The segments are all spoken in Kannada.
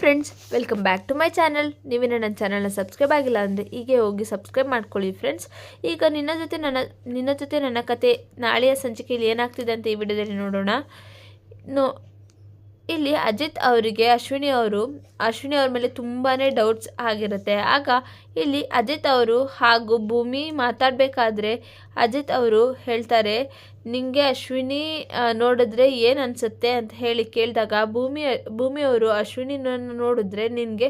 Friends welcome back to my channel ನೀವಿನ ನನ್ನ ಚಾನಲ್ನ ಸಬ್ಸ್ಕ್ರೈಬ್ ಆಗಿಲ್ಲ ಅಂದರೆ ಹೀಗೆ ಹೋಗಿ ಸಬ್ಸ್ಕ್ರೈಬ್ ಮಾಡ್ಕೊಳ್ಳಿ ಫ್ರೆಂಡ್ಸ್ ಈಗ ನಿನ್ನ ಜೊತೆ ನನ್ನ, ನಿನ್ನ ಜೊತೆ ನನ್ನ ಕತೆ ನಾಳೆಯ ಸಂಚಿಕೆಯಲ್ಲಿ ಏನಾಗ್ತಿದೆ ಅಂತ ಈ ವಿಡಿಯೋದಲ್ಲಿ ನೋಡೋಣ. ನೋ ಇಲ್ಲಿ ಅಜಿತ್ ಅವರಿಗೆ, ಅಶ್ವಿನಿ ಅವರು, ಅಶ್ವಿನಿ ಅವ್ರ ಮೇಲೆ ತುಂಬಾ ಡೌಟ್ಸ್ ಆಗಿರುತ್ತೆ. ಆಗ ಇಲ್ಲಿ ಅಜಿತ್ ಅವರು ಹಾಗೂ ಭೂಮಿ ಮಾತಾಡಬೇಕಾದ್ರೆ ಅಜಿತ್ ಅವರು ಹೇಳ್ತಾರೆ ನಿಮಗೆ ಅಶ್ವಿನಿ ನೋಡಿದ್ರೆ ಏನು ಅನಿಸುತ್ತೆ? ಅಂತ ಹೇಳಿ ಕೇಳಿದಾಗ ಭೂಮಿ ಭೂಮಿಯವರು ಅಶ್ವಿನಿನನ್ನು ನೋಡಿದ್ರೆ ನಿನಗೆ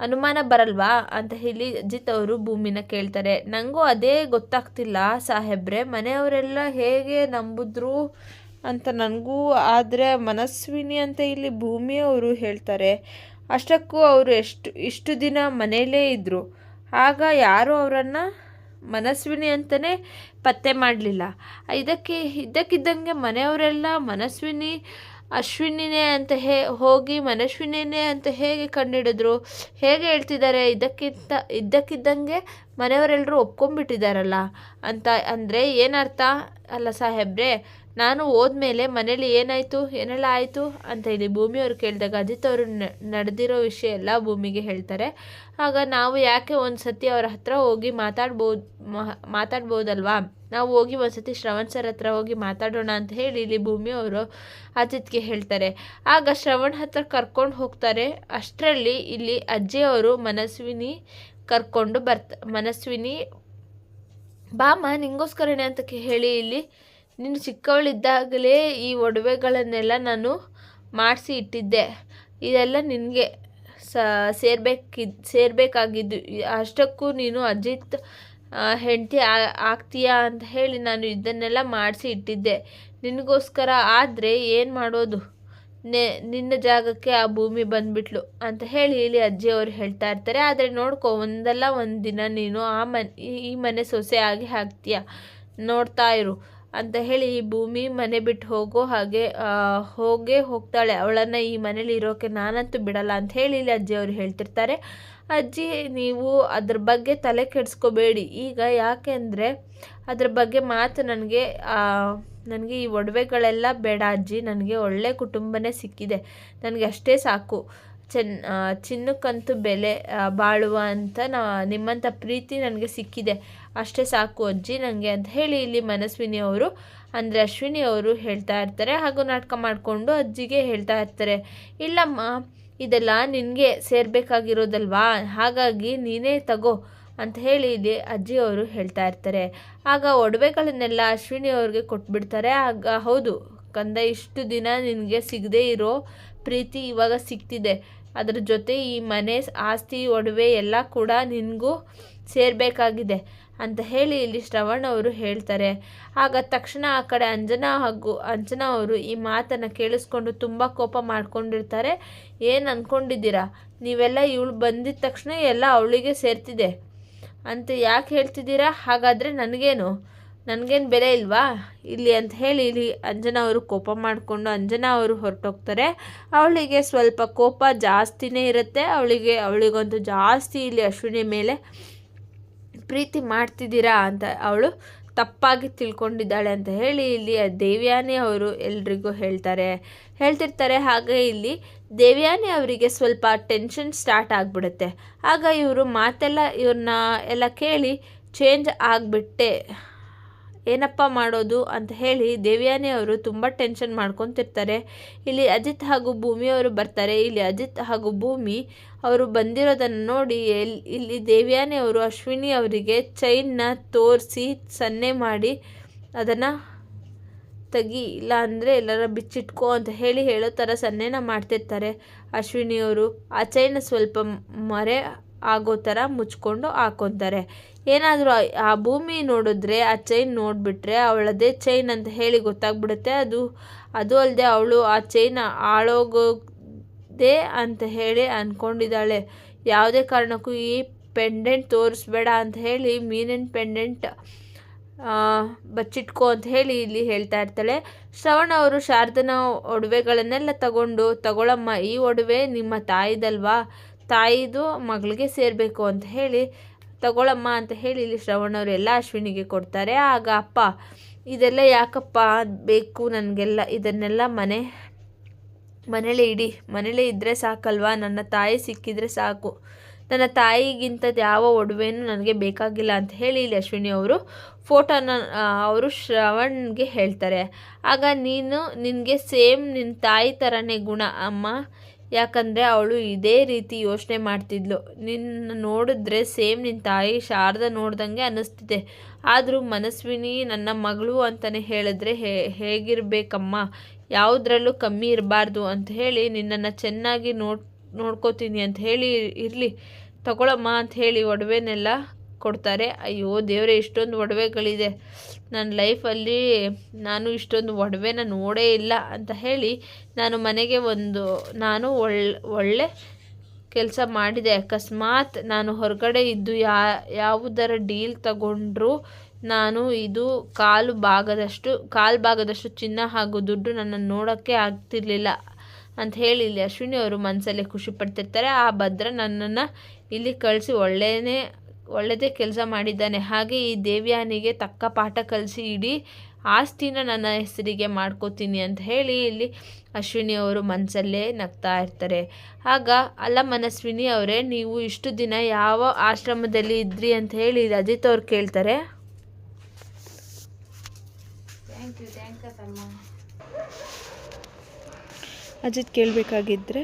ಅನುಮಾನ ಬರಲ್ವಾ? ಅಂತ ಹೇಳಿ ಅಜಿತ್ ಅವರು ಭೂಮಿನ ಕೇಳ್ತಾರೆ. ನನಗೂ ಅದೇ ಗೊತ್ತಾಗ್ತಿಲ್ಲ ಸಾಹೇಬ್ರೆ. ಮನೆಯವರೆಲ್ಲ ಹೇಗೆ ನಂಬಿದ್ರು? ಅಂತ ನನಗೂ ಆದರೆ ಮನಸ್ವಿನಿ ಅಂತ ಇಲ್ಲಿ ಭೂಮಿ ಅವರು ಹೇಳ್ತಾರೆ. ಅಷ್ಟಕ್ಕೂ ಅವರು ಎಷ್ಟು, ಇಷ್ಟು ದಿನ ಮನೆಯಲ್ಲೇ ಇದ್ದರು ಆಗ ಯಾರೂ ಅವರನ್ನು ಮನಸ್ವಿನಿ ಅಂತಲೇ ಪತ್ತೆ ಮಾಡಲಿಲ್ಲ. ಇದಕ್ಕೆ ಇದ್ದಕ್ಕಿದ್ದಂಗೆ ಮನೆಯವರೆಲ್ಲ ಮನಸ್ವಿನಿ ಅಶ್ವಿನಿನೇ ಅಂತ ಹೇ, ಹೋಗಿ ಮನಶ್ವಿನಿನೇ ಅಂತ ಹೇಗೆ ಕಂಡುಹಿಡಿದ್ರು ಹೇಗೆ ಹೇಳ್ತಿದ್ದಾರೆ? ಇದಕ್ಕಿಂತ, ಇದ್ದಕ್ಕಿದ್ದಂಗೆ ಮನೆಯವರೆಲ್ಲರೂ ಒಪ್ಕೊಂಡ್ಬಿಟ್ಟಿದ್ದಾರಲ್ಲ ಅಂತ ಅಂದರೆ ಏನರ್ಥ? ಅಲ್ಲ ಸಾಹೇಬ್ರೆ, ನಾನು ಹೋದ್ಮೇಲೆ ಮನೇಲಿ ಏನಾಯಿತು? ಏನೆಲ್ಲ ಆಯಿತು? ಅಂತ ಇಲ್ಲಿ ಭೂಮಿಯವರು ಕೇಳಿದಾಗ ಅಜಿತ್ ಅವರು ನಡೆದಿರೋ ವಿಷಯ ಎಲ್ಲ ಭೂಮಿಗೆ ಹೇಳ್ತಾರೆ. ಆಗ ನಾವು ಯಾಕೆ ಒಂದು ಸತಿ ಅವರ ಹತ್ರ ಹೋಗಿ ಮಾತಾಡ್ಬೋದು ಮಾತಾಡ್ಬೋದಲ್ವಾ? ನಾವು ಹೋಗಿ ಒಂದು ಸತಿ ಶ್ರವಣ್ ಸರ್ ಹತ್ರ ಹೋಗಿ ಮಾತಾಡೋಣ ಅಂತ ಹೇಳಿ ಇಲ್ಲಿ ಭೂಮಿ ಅವರು ಅಜಿತ್ಗೆ ಹೇಳ್ತಾರೆ. ಆಗ ಶ್ರವಣ್ ಹತ್ರ ಕರ್ಕೊಂಡು ಹೋಗ್ತಾರೆ. ಅಷ್ಟರಲ್ಲಿ ಇಲ್ಲಿ ಅಜ್ಜಿಯವರು ಮನಸ್ವಿನಿ ಕರ್ಕೊಂಡು ಬರ್ತ, ಮನಸ್ವಿನಿ ಬಾಮ ನಿಂಗೋಸ್ಕರನೇ ಅಂತ ಹೇಳಿ ಇಲ್ಲಿ ನೀನು ಚಿಕ್ಕವಳಿದ್ದಾಗಲೇ ಈ ಒಡವೆಗಳನ್ನೆಲ್ಲ ನಾನು ಮಾಡಿಸಿ ಇಟ್ಟಿದ್ದೆ. ಇದೆಲ್ಲ ನಿನಗೆ ಸ, ಸೇರ್ಬೇಕಿದ್, ಸೇರಬೇಕಾಗಿದ್ದು. ಅಷ್ಟಕ್ಕೂ ನೀನು ಅಜಿತ್ ಹೆಂಡತಿ ಆಗ್ತೀಯಾ ಅಂತ ಹೇಳಿ ನಾನು ಇದನ್ನೆಲ್ಲ ಮಾಡಿಸಿ ಇಟ್ಟಿದ್ದೆ. ನಿನಗೋಸ್ಕರ ಆದರೆ ಏನು ಮಾಡೋದು? ನಿನ್ನ ಜಾಗಕ್ಕೆ ಆ ಭೂಮಿ ಬಂದ್ಬಿಟ್ಲು ಅಂತ ಹೇಳಿ ಇಲ್ಲಿ ಅಜ್ಜಿಯವರು ಹೇಳ್ತಾ ಇರ್ತಾರೆ. ಆದರೆ ನೋಡ್ಕೊ, ಒಂದಲ್ಲ ಒಂದು ದಿನ ನೀನು ಆ ಮನೆ, ಈ ಮನೆ ಸೊಸೆ ಆಗಿ ಹಾಕ್ತೀಯ ನೋಡ್ತಾ ಇರು. ಅಂತ ಹೇಳಿ ಈ ಭೂಮಿ ಮನೆ ಬಿಟ್ಟು ಹೋಗೋ ಹಾಗೆ ಹೋಗೇ ಹೋಗ್ತಾಳೆ. ಅವಳನ್ನು ಈ ಮನೇಲಿ ಇರೋಕೆ ನಾನಂತೂ ಬಿಡಲ್ಲ ಅಂತ ಹೇಳಿ ಇಲ್ಲಿ ಅಜ್ಜಿಯವರು ಹೇಳ್ತಿರ್ತಾರೆ. ಅಜ್ಜಿ, ನೀವು ಅದ್ರ ಬಗ್ಗೆ ತಲೆ ಕೆಡಿಸ್ಕೋಬೇಡಿ. ಈಗ ಯಾಕೆಂದರೆ ಅದ್ರ ಬಗ್ಗೆ ಮಾತು ನನಗೆ ನನಗೆ ಈ ಒಡವೆಗಳೆಲ್ಲ ಬೇಡ ಅಜ್ಜಿ. ನನಗೆ ಒಳ್ಳೆ ಕುಟುಂಬನೇ ಸಿಕ್ಕಿದೆ. ನನಗೆ ಅಷ್ಟೇ ಸಾಕು. ಚೆನ್ನ ಚಿನ್ನಕ್ಕಂತೂ ಬೆಲೆ ಬಾಳುವ ಅಂತ ನಾ, ನಿಮ್ಮಂಥ ಪ್ರೀತಿ ನನಗೆ ಸಿಕ್ಕಿದೆ. ಅಷ್ಟೇ ಸಾಕು ಅಜ್ಜಿ ನನಗೆ ಅಂತ ಹೇಳಿ ಇಲ್ಲಿ ಮನಸ್ವಿನಿ ಅವರು, ಅಂದರೆ ಅಶ್ವಿನಿ ಅವರು ಹೇಳ್ತಾ ಇರ್ತಾರೆ. ಹಾಗೂ ನಾಟಕ ಮಾಡಿಕೊಂಡು ಅಜ್ಜಿಗೆ ಹೇಳ್ತಾ ಇರ್ತಾರೆ. ಇಲ್ಲಮ್ಮ, ಇದೆಲ್ಲ ನಿನಗೆ ಸೇರಬೇಕಾಗಿರೋದಲ್ವಾ? ಹಾಗಾಗಿ ನೀನೇ ತಗೋ ಅಂತ ಹೇಳಿ ಇಲ್ಲಿ ಅಜ್ಜಿಯವರು ಹೇಳ್ತಾ ಇರ್ತಾರೆ. ಆಗ ಒಡವೆಗಳನ್ನೆಲ್ಲ ಅಶ್ವಿನಿ ಅವ್ರಿಗೆ ಕೊಟ್ಬಿಡ್ತಾರೆ. ಆಗ, ಹೌದು, ಕಂದ ಇಷ್ಟು ದಿನ ನಿನಗೆ ಸಿಗದೇ ಇರೋ ಪ್ರೀತಿ ಇವಾಗ ಸಿಗ್ತಿದೆ. ಅದ್ರ ಜೊತೆ ಈ ಮನೆ ಆಸ್ತಿ ಒಡವೆ ಎಲ್ಲ ಕೂಡ ನಿನಗೂ ಸೇರಬೇಕಾಗಿದೆ ಅಂತ ಹೇಳಿ ಇಲ್ಲಿ ಶ್ರವಣ್ ಅವರು ಹೇಳ್ತಾರೆ. ಆಗ ತಕ್ಷಣ ಆ ಕಡೆ ಅಂಜನಾ ಹಾಗೂ ಅಂಜನಾ ಅವರು ಈ ಮಾತನ್ನು ಕೇಳಿಸ್ಕೊಂಡು ತುಂಬ ಕೋಪ ಮಾಡ್ಕೊಂಡಿರ್ತಾರೆ. ಏನು ಅಂದ್ಕೊಂಡಿದ್ದೀರಾ ನೀವೆಲ್ಲ ಇವಳು ಬಂದಿದ್ದ ತಕ್ಷಣ ಎಲ್ಲ ಅವಳಿಗೆ ಸೇರ್ತಿದೆ. ಅಂತ ಯಾಕೆ ಹೇಳ್ತಿದ್ದೀರಾ? ಹಾಗಾದರೆ ನನಗೇನು? ನನಗೇನು ಬೆಲೆ ಇಲ್ವಾ? ಇಲ್ಲಿ ಅಂತ ಹೇಳಿ ಇಲ್ಲಿ ಅಂಜನಾ ಅವರು ಕೋಪ ಮಾಡಿಕೊಂಡು ಅಂಜನಾ ಅವರು ಹೊರಟೋಗ್ತಾರೆ. ಅವಳಿಗೆ ಸ್ವಲ್ಪ ಕೋಪ ಜಾಸ್ತಿನೇ ಇರುತ್ತೆ. ಅವಳಿಗೆ ಅವಳಿಗಂತೂ ಜಾಸ್ತಿ ಇಲ್ಲಿ ಅಶ್ವಿನಿ ಮೇಲೆ ಪ್ರೀತಿ ಮಾಡ್ತಿದ್ದೀರಾ ಅಂತ ಅವಳು ತಪ್ಪಾಗಿ ತಿಳ್ಕೊಂಡಿದ್ದಾಳೆ ಅಂತ ಹೇಳಿ ಇಲ್ಲಿ ದೇವ್ಯಾನಿ ಅವರು ಎಲ್ರಿಗೂ ಹೇಳ್ತಾರೆ. ಹೇಳ್ತಿರ್ತಾರೆ ಹಾಗೆ ಇಲ್ಲಿ ದೇವ್ಯಾನಿ ಅವರಿಗೆ ಸ್ವಲ್ಪ ಟೆನ್ಷನ್ ಸ್ಟಾರ್ಟ್ ಆಗಿಬಿಡುತ್ತೆ. ಆಗ ಇವರು ಮಾತೆಲ್ಲ ಇವ್ರನ್ನ ಎಲ್ಲ ಕೇಳಿ ಚೇಂಜ್ ಆಗಿಬಿಟ್ಟೆ. ಏನಪ್ಪ ಮಾಡೋದು ಅಂತ ಹೇಳಿ ದೇವ್ಯಾನಿ ಅವರು ತುಂಬ ಟೆನ್ಷನ್ ಮಾಡ್ಕೊತಿರ್ತಾರೆ. ಇಲ್ಲಿ ಅಜಿತ್ ಹಾಗೂ ಭೂಮಿ ಅವರು ಬರ್ತಾರೆ. ಇಲ್ಲಿ ಅಜಿತ್ ಹಾಗೂ ಭೂಮಿ ಅವರು ಬಂದಿರೋದನ್ನು ನೋಡಿ ಇಲ್ಲಿ ದೇವ್ಯಾನಿ ಅವರು ಅಶ್ವಿನಿ ಅವರಿಗೆ ಚೈನ್ನ ತೋರಿಸಿ ಸನ್ನೆ ಮಾಡಿ ಅದನ್ನು ತೆಗಿ, ಇಲ್ಲ ಅಂದರೆ ಎಲ್ಲರ ಬಿಚ್ಚಿಟ್ಕೋ ಅಂತ ಹೇಳಿ ಹೇಳೋ ಥರ ಸನ್ನೆನ ಮಾಡ್ತಿರ್ತಾರೆ ಅಶ್ವಿನಿಯವರು ಆ ಚೈನ ಸ್ವಲ್ಪ ಮರೆ ಆಗೋ ಥರ ಮುಚ್ಕೊಂಡು ಹಾಕೊತಾರೆ ಏನಾದರೂ ಆ ಭೂಮಿ ನೋಡಿದ್ರೆ, ಆ ಚೈನ್ ನೋಡಿಬಿಟ್ರೆ ಅವಳದೇ ಚೈನ್ ಅಂತ ಹೇಳಿ ಗೊತ್ತಾಗ್ಬಿಡುತ್ತೆ. ಅದು ಅದು ಅಲ್ಲದೆ ಅವಳು ಆ ಚೈನ್ ಹಾಳೋಗೋದೆ ಅಂತ ಹೇಳಿ ಅಂದ್ಕೊಂಡಿದ್ದಾಳೆ ಯಾವುದೇ ಕಾರಣಕ್ಕೂ ಈ ಪೆಂಡೆಂಟ್ ತೋರಿಸ್ಬೇಡ ಅಂತ ಹೇಳಿ ಮೀನಿನ ಪೆಂಡೆಂಟ್ ಬಚ್ಚಿಟ್ಕೋ ಅಂತ ಹೇಳಿ ಇಲ್ಲಿ ಹೇಳ್ತಾ ಇರ್ತಾಳೆ. ಶ್ರವಣ ಅವರು ಶಾರದನ ಒಡವೆಗಳನ್ನೆಲ್ಲ ತಗೊಂಡು, ತಗೊಳಮ್ಮ, ಈ ಒಡವೆ ನಿಮ್ಮ ತಾಯಿದಲ್ವಾ? ತಾಯಿದು ಮಗಳಿಗೆ ಸೇರಬೇಕು ಅಂತ ಹೇಳಿ ತಗೊಳಮ್ಮ ಅಂತ ಹೇಳಿ ಇಲ್ಲಿ ಶ್ರವಣ ಅವರು ಎಲ್ಲ ಅಶ್ವಿನಿಗೆ ಕೊಡ್ತಾರೆ. ಆಗ ಅಪ್ಪ, ಇದೆಲ್ಲ ಯಾಕಪ್ಪ ಬೇಕು ನನಗೆಲ್ಲ? ಇದನ್ನೆಲ್ಲ ಮನೆ, ಮನೇಲೇ ಇಡಿ. ಮನೇಲೇ ಇದ್ದರೆ ಸಾಕಲ್ವಾ? ನನ್ನ ತಾಯಿ ಸಿಕ್ಕಿದರೆ ಸಾಕು. ನನ್ನ ತಾಯಿಗಿಂತ ಯಾವ ಒಡವೆನೂ ನನಗೆ ಬೇಕಾಗಿಲ್ಲ ಅಂತ ಹೇಳಿ ಇಲ್ಲಿ ಅಶ್ವಿನಿ ಅವರು ಫೋಟೋನ ಅವರು ಶ್ರವಣ್ಗೆ ಹೇಳ್ತಾರೆ. ಆಗ, ನೀನು ನಿನಗೆ ಸೇಮ್ ನಿನ್ನ ತಾಯಿ ಥರನೇ ಗುಣ. ಅಮ್ಮ ಯಾಕಂದರೆ ಅವಳು ಇದೇ ರೀತಿ ಯೋಚನೆ ಮಾಡ್ತಿದ್ಲು. ನಿನ್ನ ನೋಡಿದ್ರೆ ಸೇಮ್ ನಿನ್ನ ತಾಯಿ ಶಾರದ ನೋಡ್ದಂಗೆ ಅನ್ನಿಸ್ತಿದೆ. ಆದರೂ ಮನಸ್ವಿನಿ ನನ್ನ ಮಗಳು ಅಂತಲೇ ಹೇಳಿದ್ರೆ ಹೇ, ಹೇಗಿರಬೇಕಮ್ಮ? ಯಾವುದ್ರಲ್ಲೂ ಕಮ್ಮಿ ಇರಬಾರ್ದು ಅಂತ ಹೇಳಿ ನಿನ್ನನ್ನು ಚೆನ್ನಾಗಿ ನೋಡ್, ನೋಡ್ಕೋತೀನಿ ಅಂತ ಹೇಳಿ ಇರಲಿ. ತಗೊಳಮ್ಮ ಅಂತ ಹೇಳಿ ಒಡವೆನೆಲ್ಲ ಕೊಡ್ತಾರೆ, ಅಯ್ಯೋ ದೇವರೇ, ಇಷ್ಟೊಂದು ಒಡವೆಗಳಿದೆ. ನನ್ನ ಲೈಫಲ್ಲಿ ನಾನು ಇಷ್ಟೊಂದು ಒಡವೆನ ನೋಡೇ ಇಲ್ಲ ಅಂತ ಹೇಳಿ ನಾನು ಮನೆಗೆ ಒಂದು, ನಾನು ಒಳ್ಳೆ ಕೆಲಸ ಮಾಡಿದೆ. ಅಕಸ್ಮಾತ್ ನಾನು ಹೊರಗಡೆ ಇದ್ದು ಯಾ, ಯಾವುದರ ಡೀಲ್ ತಗೊಂಡ್ರು ನಾನು ಇದು ಕಾಲು ಭಾಗದಷ್ಟು ಕಾಲು ಭಾಗದಷ್ಟು ಚಿನ್ನ ಹಾಗೂ ದುಡ್ಡು ನನ್ನನ್ನು ನೋಡೋಕ್ಕೆ ಆಗ್ತಿರ್ಲಿಲ್ಲ ಅಂತ ಹೇಳಿ ಇಲ್ಲಿ ಅಶ್ವಿನಿ ಅವರು ಮನಸ್ಸಲ್ಲೇ ಖುಷಿ ಪಡ್ತಿರ್ತಾರೆ. ಆ ಭದ್ರ ನನ್ನನ್ನು ಇಲ್ಲಿ ಕಳಿಸಿ ಒಳ್ಳೆಯೇ ಒಳ್ಳೆಯದೇ ಕೆಲಸ ಮಾಡಿದ್ದಾನೆ. ಹಾಗೆ ಈ ದೇವ್ಯಾನಿಗೆ ತಕ್ಕ ಪಾಠ ಕಲಿಸಿ ಇಡೀ ಆಸ್ತಿನ ನನ್ನ ಹೆಸರಿಗೆ ಮಾಡ್ಕೋತೀನಿ ಅಂತ ಹೇಳಿ ಇಲ್ಲಿ ಅಶ್ವಿನಿ ಅವರು ಮನಸ್ಸಲ್ಲೇ ನಗ್ತಾ ಇರ್ತಾರೆ. ಆಗ ಅಲ್ಲ ಮನಸ್ವಿನಿ ಅವರೇ ನೀವು ಇಷ್ಟು ದಿನ ಯಾವ ಆಶ್ರಮದಲ್ಲಿ ಇದ್ರಿ ಅಂತ ಹೇಳಿ ಅಜಿತ್ ಅವ್ರು ಕೇಳ್ತಾರೆ. ಅಜಿತ್ ಕೇಳಬೇಕಾಗಿದ್ದರೆ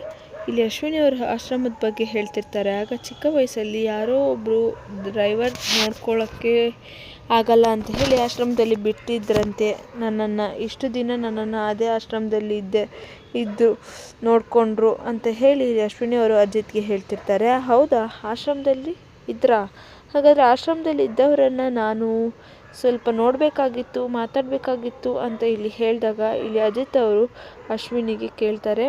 ಇಲ್ಲಿ ಅಶ್ವಿನಿ ಅವರ ಆಶ್ರಮದ ಬಗ್ಗೆ ಹೇಳ್ತಿರ್ತಾರೆ. ಆಗ ಚಿಕ್ಕ ವಯಸ್ಸಲ್ಲಿ ಯಾರೋ ಒಬ್ಬರು ಡ್ರೈವರ್ ನೋಡ್ಕೊಳ್ಳೋಕ್ಕೆ ಆಗಲ್ಲ ಅಂತ ಹೇಳಿ ಆಶ್ರಮದಲ್ಲಿ ಬಿಟ್ಟಿದ್ರಂತೆ. ನನ್ನನ್ನು ಇಷ್ಟು ದಿನ ನನ್ನನ್ನು ಅದೇ ಆಶ್ರಮದಲ್ಲಿ ಇದ್ದೆ, ಇದ್ದು ನೋಡಿಕೊಂಡ್ರು ಅಂತ ಹೇಳಿ ಅಶ್ವಿನಿ ಅವರು ಅಜಿತ್ಗೆ ಹೇಳ್ತಿರ್ತಾರೆ. ಹೌದಾ? ಆಶ್ರಮದಲ್ಲಿ ಇದ್ರಾ? ಹಾಗಾದರೆ ಆಶ್ರಮದಲ್ಲಿ ಇದ್ದವರನ್ನು ನಾನು ಸ್ವಲ್ಪ ನೋಡಬೇಕಾಗಿತ್ತು, ಮಾತಾಡಬೇಕಾಗಿತ್ತು ಅಂತ ಇಲ್ಲಿ ಹೇಳಿದಾಗ ಇಲ್ಲಿ ಅಜಿತ್ ಅವರು ಅಶ್ವಿನಿಗೆ ಕೇಳ್ತಾರೆ.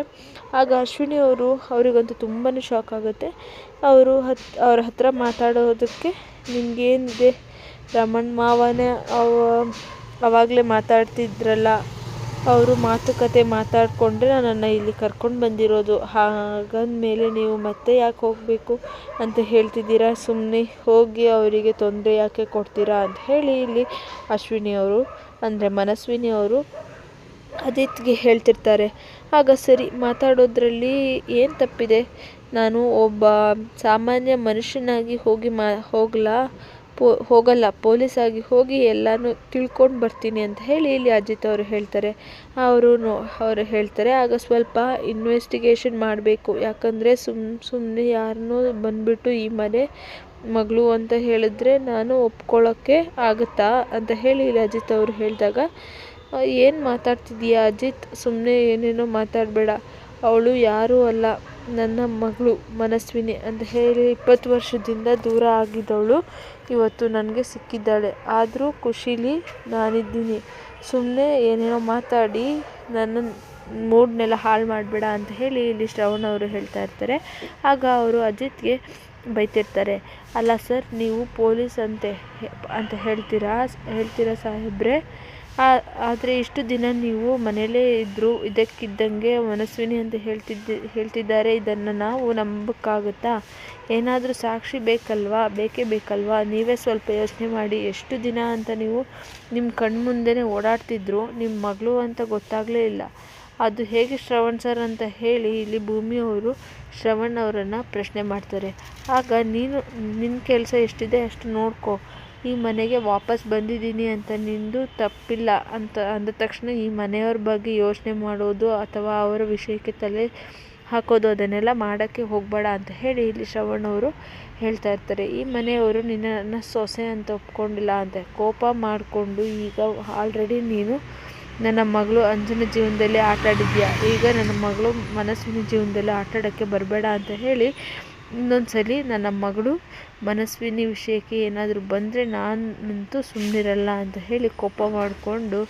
ಆಗ ಅಶ್ವಿನಿ ಅವರು, ಅವರಿಗಂತೂ ತುಂಬಾ ಶಾಕ್ ಆಗುತ್ತೆ. ಅವರು ಹತ್, ಅವ್ರ ಹತ್ರ ಮಾತಾಡೋದಕ್ಕೆ ನಿಮಗೇನಿದೆ? ರಮಣ್ ಮಾವನೇ, ಅವ, ಅವಾಗಲೇ ಮಾತಾಡ್ತಿದ್ರಲ್ಲ ಅವರು ಮಾತುಕತೆ ಮಾತಾಡಿಕೊಂಡ್ರೆ ನನ್ನನ್ನು ಇಲ್ಲಿ ಕರ್ಕೊಂಡು ಬಂದಿರೋದು. ಹಾಗಂದಮೇಲೆ ನೀವು ಮತ್ತೆ ಯಾಕೆ ಹೋಗಬೇಕು ಅಂತ ಹೇಳ್ತಿದ್ದೀರಾ? ಸುಮ್ಮನೆ ಹೋಗಿ ಅವರಿಗೆ ತೊಂದರೆ ಯಾಕೆ ಕೊಡ್ತೀರಾ ಅಂತ ಹೇಳಿ ಇಲ್ಲಿ ಅಶ್ವಿನಿ ಅವರು, ಅಂದರೆ ಮನಸ್ವಿನಿ ಅವರು ಅದಿತ್ಗೆ ಹೇಳ್ತಿರ್ತಾರೆ. ಆಗ ಸರಿ, ಮಾತಾಡೋದ್ರಲ್ಲಿ ಏನು ತಪ್ಪಿದೆ? ನಾನು ಒಬ್ಬ ಸಾಮಾನ್ಯ ಮನುಷ್ಯನಾಗಿ ಹೋಗಿ ಮಾ, ಹೋಗಲಾ? ಪೋ, ಹೋಗಲ್ಲ. ಪೊಲೀಸಾಗಿ ಹೋಗಿ ಎಲ್ಲನೂ ತಿಳ್ಕೊಂಡು ಬರ್ತೀನಿ ಅಂತ ಹೇಳಿ ಇಲ್ಲಿ ಅಜಿತ್ ಅವರು ಹೇಳ್ತಾರೆ. ಅವರು ಅವರು ಹೇಳ್ತಾರೆ, ಆಗ ಸ್ವಲ್ಪ ಇನ್ವೆಸ್ಟಿಗೇಷನ್ ಮಾಡಬೇಕು. ಯಾಕಂದರೆ ಸುಮ್ ಸುಮ್ಮನೆ ಯಾರನ್ನೂ ಬಂದುಬಿಟ್ಟು ಈ ಮನೆ ಮಗಳು ಅಂತ ಹೇಳಿದ್ರೆ ನಾನು ಒಪ್ಕೊಳ್ಳೋಕ್ಕೆ ಆಗುತ್ತಾ? ಅಂತ ಹೇಳಿ ಇಲ್ಲಿ ಅಜಿತ್ ಅವರು ಹೇಳಿದಾಗ, ಏನು ಮಾತಾಡ್ತಿದ್ದೀಯಾ ಅಜಿತ್? ಸುಮ್ಮನೆ ಏನೇನೋ ಮಾತಾಡಬೇಡ. ಅವಳು ಯಾರೂ ಅಲ್ಲ. ನನ್ನ ಮಗಳು ಮನಸ್ವಿನಿ. ಅಂತ ಹೇಳಿ ಇಪ್ಪತ್ತು ವರ್ಷದಿಂದ ದೂರ ಆಗಿದ್ದವಳು. ಇವತ್ತು ನನಗೆ ಸಿಕ್ಕಿದ್ದಾಳೆ. ಆದರೂ ಖುಷೀಲಿ ನಾನಿದ್ದೀನಿ. ಸುಮ್ಮನೆ ಏನೇನೋ ಮಾತಾಡಿ ನನ್ನ ಮೂಡ್ನೆಲ್ಲ ಹಾಳು ಮಾಡಬೇಡ ಅಂತ ಹೇಳಿ ಇಲ್ಲಿ ಶ್ರವಣ್ ಅವರು ಹೇಳ್ತಾ ಇರ್ತಾರೆ. ಆಗ ಅವರು ಅಜಿತ್ಗೆ ಬೈತಿರ್ತಾರೆ. ಅಲ್ಲ ಸರ್, ನೀವು ಪೊಲೀಸ್ ಅಂತೆ ಅಂತ ಹೇಳ್ತೀರಾ ಹೇಳ್ತೀರಾ ಸಾಹೇಬ್ರೆ? ಆದರೆ ಇಷ್ಟು ದಿನ ನೀವು ಮನೆಯಲ್ಲೇ ಇದ್ದರು ಇದಕ್ಕಿದ್ದಂಗೆ ಮನಸ್ವಿನಿ ಅಂತ ಹೇಳ್ತಿದ್ದ, ಹೇಳ್ತಿದ್ದಾರೆ. ಇದನ್ನು ನಾವು ನಂಬಕ್ಕಾಗುತ್ತಾ? ಏನಾದರೂ ಸಾಕ್ಷಿ ಬೇಕಲ್ವಾ? ಬೇಕೇ ಬೇಕಲ್ವಾ? ನೀವೇ ಸ್ವಲ್ಪ ಯೋಚನೆ ಮಾಡಿ. ಎಷ್ಟು ದಿನ ಅಂತ ನೀವು ನಿಮ್ಮ ಕಣ್ಮುಂದೆನೇ ಓಡಾಡ್ತಿದ್ರು. ನಿಮ್ಮ ಮಗಳು ಅಂತ ಗೊತ್ತಾಗಲೇ ಇಲ್ಲ. ಅದು ಹೇಗೆ ಶ್ರವಣ್ ಸರ್ ಅಂತ ಹೇಳಿ ಇಲ್ಲಿ ಭೂಮಿಯವರು ಶ್ರವಣ್ ಅವರನ್ನು ಪ್ರಶ್ನೆ ಮಾಡ್ತಾರೆ. ಆಗ ನೀನು ನಿನ್ನ ಕೆಲಸ ಎಷ್ಟಿದೆ ಅಷ್ಟು ನೋಡ್ಕೊ. ಈ ಮನೆಗೆ ವಾಪಸ್ ಬಂದಿದ್ದೀನಿ ಅಂತ ನಿಂದು ತಪ್ಪಿಲ್ಲ ಅಂತ ಅಂದ ತಕ್ಷಣ ಈ ಮನೆಯವ್ರ ಬಗ್ಗೆ ಯೋಚನೆ ಮಾಡೋದು ಅಥವಾ ಅವರ ವಿಷಯಕ್ಕೆ ತಲೆ ಹಾಕೋದು, ಅದನ್ನೆಲ್ಲ ಮಾಡೋಕ್ಕೆ ಹೋಗಬೇಡ ಅಂತ ಹೇಳಿ ಇಲ್ಲಿ ಶ್ರವಣ್ ಅವರು ಹೇಳ್ತಾ ಇರ್ತಾರೆ. ಈ ಮನೆಯವರು ನಿನ್ನನ್ನು ಸೊಸೆ ಅಂತ ಒಪ್ಕೊಂಡಿಲ್ಲ ಅಂತ. ಕೋಪ ಮಾಡಿಕೊಂಡು ಈಗ ಆಲ್ರೆಡಿ ನೀನು ನನ್ನ ಮಗಳು ಅಂಜನ ಜೀವನದಲ್ಲಿ ಆಟ ಈಗ ನನ್ನ ಮಗಳು ಮನಸ್ಸಿನ ಜೀವನದಲ್ಲಿ ಆಟಾಡೋಕ್ಕೆ ಬರಬೇಡ ಅಂತ ಹೇಳಿ ಇನ್ನೊಂದು ಸಲ ನನ್ನ ಮಗಳು ಮನಸ್ವಿನಿ ವಿಷಯಕ್ಕೆ ಏನಾದರೂ ಬಂದರೆ ನಾನಂತೂ ಸುಮ್ಮನಿರಲ್ಲ ಅಂತ ಹೇಳಿ ಕೋಪ ಮಾಡಿಕೊಂಡು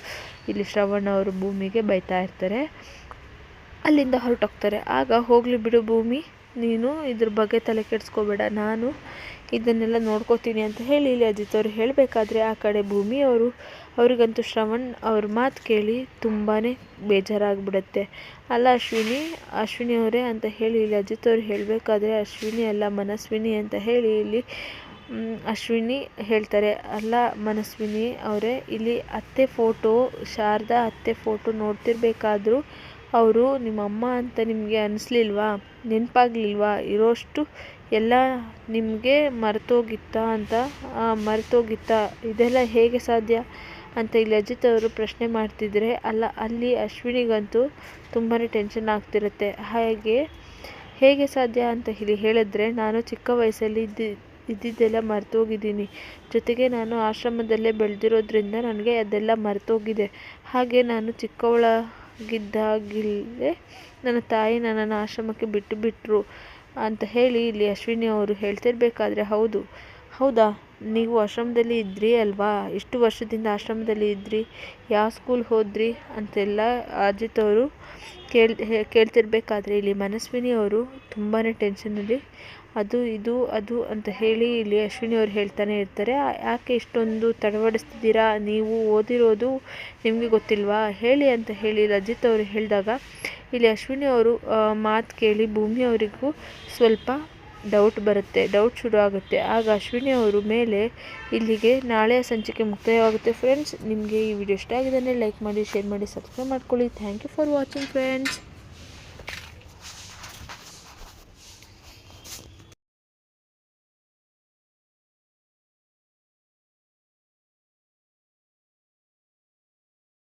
ಇಲ್ಲಿ ಶ್ರವಣ ಅವರು ಭೂಮಿಗೆ ಬೈತಾ ಇರ್ತಾರೆ. ಅಲ್ಲಿಂದ ಹೊರಟೋಗ್ತಾರೆ. ಆಗ ಹೋಗಲಿ ಬಿಡು ಭೂಮಿ, ನೀನು ಇದ್ರ ಬಗ್ಗೆ ತಲೆ ಕೆಡಿಸ್ಕೋಬೇಡ. ನಾನು ಇದನ್ನೆಲ್ಲ ನೋಡ್ಕೋತೀನಿ ಅಂತ ಹೇಳಿ ಇಲ್ಲಿ ಅಜಿತವ್ರು ಹೇಳಬೇಕಾದ್ರೆ ಆ ಕಡೆ ಭೂಮಿ ಅವರು, ಅವರಿಗಂತೂ ಶ್ರವಣ್ ಅವ್ರ ಮಾತು ಕೇಳಿ ತುಂಬಾ ಬೇಜಾರಾಗ್ಬಿಡುತ್ತೆ. ಅಲ್ಲ ಅಶ್ವಿನಿ ಅಶ್ವಿನಿ ಅವರೇ ಅಂತ ಹೇಳಿ ಇಲ್ಲಿ ಅಜಿತವ್ರು ಹೇಳಬೇಕಾದ್ರೆ ಅಶ್ವಿನಿ ಅಲ್ಲ ಮನಸ್ವಿನಿ ಅಂತ ಹೇಳಿ ಇಲ್ಲಿ ಅಶ್ವಿನಿ ಹೇಳ್ತಾರೆ. ಅಲ್ಲ ಮನಸ್ವಿನಿ ಅವರೇ, ಇಲ್ಲಿ ಅತ್ತೆ ಫೋಟೋ, ಶಾರದಾ ಅತ್ತೆ ಫೋಟೋ ನೋಡ್ತಿರ್ಬೇಕಾದ್ರೂ ಅವರು ನಿಮ್ಮಮ್ಮ ಅಂತ ನಿಮಗೆ ಅನಿಸ್ಲಿಲ್ವಾ? ನೆನಪಾಗ್ಲಿಲ್ವಾ? ಇರೋಷ್ಟು ಎಲ್ಲ ನಿಮಗೆ ಮರೆತೋಗಿತ್ತಾ ಅಂತ? ಮರೆತೋಗಿತ್ತಾ. ಇದೆಲ್ಲ ಹೇಗೆ ಸಾಧ್ಯ? ಅಂತ ಇಲ್ಲಿ ಅಜಿತ್ ಅವರು ಪ್ರಶ್ನೆ ಮಾಡ್ತಿದ್ರೆ, ಅಲ್ಲ, ಅಲ್ಲಿ ಅಶ್ವಿನಿಗಂತೂ ತುಂಬಾ ಟೆನ್ಷನ್ ಆಗ್ತಿರುತ್ತೆ. ಹಾಗೆ ಹೇಗೆ ಸಾಧ್ಯ ಅಂತ ಇಲ್ಲಿ ಹೇಳಿದ್ರೆ, ನಾನು ಚಿಕ್ಕ ವಯಸ್ಸಲ್ಲಿ ಇದ್ದಿ, ಇದ್ದಿದ್ದೆಲ್ಲ ಮರೆತೋಗಿದ್ದೀನಿ. ಜೊತೆಗೆ ನಾನು ಆಶ್ರಮದಲ್ಲೇ ಬೆಳೆದಿರೋದ್ರಿಂದ ನನಗೆ ಅದೆಲ್ಲ ಮರೆತೋಗಿದೆ. ಹಾಗೆ ನಾನು ಚಿಕ್ಕವಳಾಗಿದ್ದಾಗಲೇ ನನ್ನ ತಾಯಿ ನನ್ನನ್ನು ಆಶ್ರಮಕ್ಕೆ ಬಿಟ್ಟು ಬಿಟ್ಟರು ಅಂತ ಹೇಳಿ ಇಲ್ಲಿ ಅಶ್ವಿನಿ ಅವರು ಹೇಳ್ತಿರಬೇಕಾದ್ರೆ ಹೌದು. ಹೌದಾ? ನೀವು ಆಶ್ರಮದಲ್ಲಿ ಇದ್ದಿರಿ ಅಲ್ವಾ? ಎಷ್ಟು ವರ್ಷದಿಂದ ಆಶ್ರಮದಲ್ಲಿ ಇದ್ದಿರಿ ಯಾವ ಸ್ಕೂಲ್ ಹೋದ್ರಿ ಅಂತೆಲ್ಲ ಅಜಿತ್ ಅವರು ಕೇಳಿ ಕೇಳ್ತಿರ್ಬೇಕಾದ್ರೆ ಇಲ್ಲಿ ಮನಸ್ವಿನಿ ಅವರು ತುಂಬಾ ಟೆನ್ಷನಲ್ಲಿ ಅದು ಇದು, ಅದು ಅಂತ ಹೇಳಿ ಇಲ್ಲಿ ಅಶ್ವಿನಿ ಅವ್ರು ಹೇಳ್ತಾನೆ ಇರ್ತಾರೆ. ಯಾಕೆ ಇಷ್ಟೊಂದು ತಡವಡಿಸ್ತಿದ್ದೀರಾ? ನೀವು ಓದಿರೋದು ನಿಮಗೆ ಗೊತ್ತಿಲ್ವಾ? ಹೇಳಿ ಅಂತ ಹೇಳಿ ರಜಿತ್ ಅವರು ಹೇಳಿದಾಗ ಇಲ್ಲಿ ಅಶ್ವಿನಿ ಅವರು ಮಾತು ಕೇಳಿ ಭೂಮಿ ಅವರಿಗೂ ಸ್ವಲ್ಪ ಡೌಟ್ ಬರುತ್ತೆ ಡೌಟ್ ಶುರು ಆಗುತ್ತೆ ಆಗ ಅಶ್ವಿನಿ ಅವರು ಮೇಲೆ ಇಲ್ಲಿಗೆ ನಾಳೆ ಸಂಚಿಕೆ ಮುಕ್ತಾಯವಾಗುತ್ತೆ. ಫ್ರೆಂಡ್ಸ್ ನಿಮಗೆ ಈ ವಿಡಿಯೋ ಇಷ್ಟ ಆಗಿದ್ದಾನೆ ಲೈಕ್ ಮಾಡಿ ಶೇರ್ ಮಾಡಿ ಸಬ್ಸ್ಕ್ರೈಬ್ ಮಾಡ್ಕೊಳ್ಳಿ. Thank you for watching friends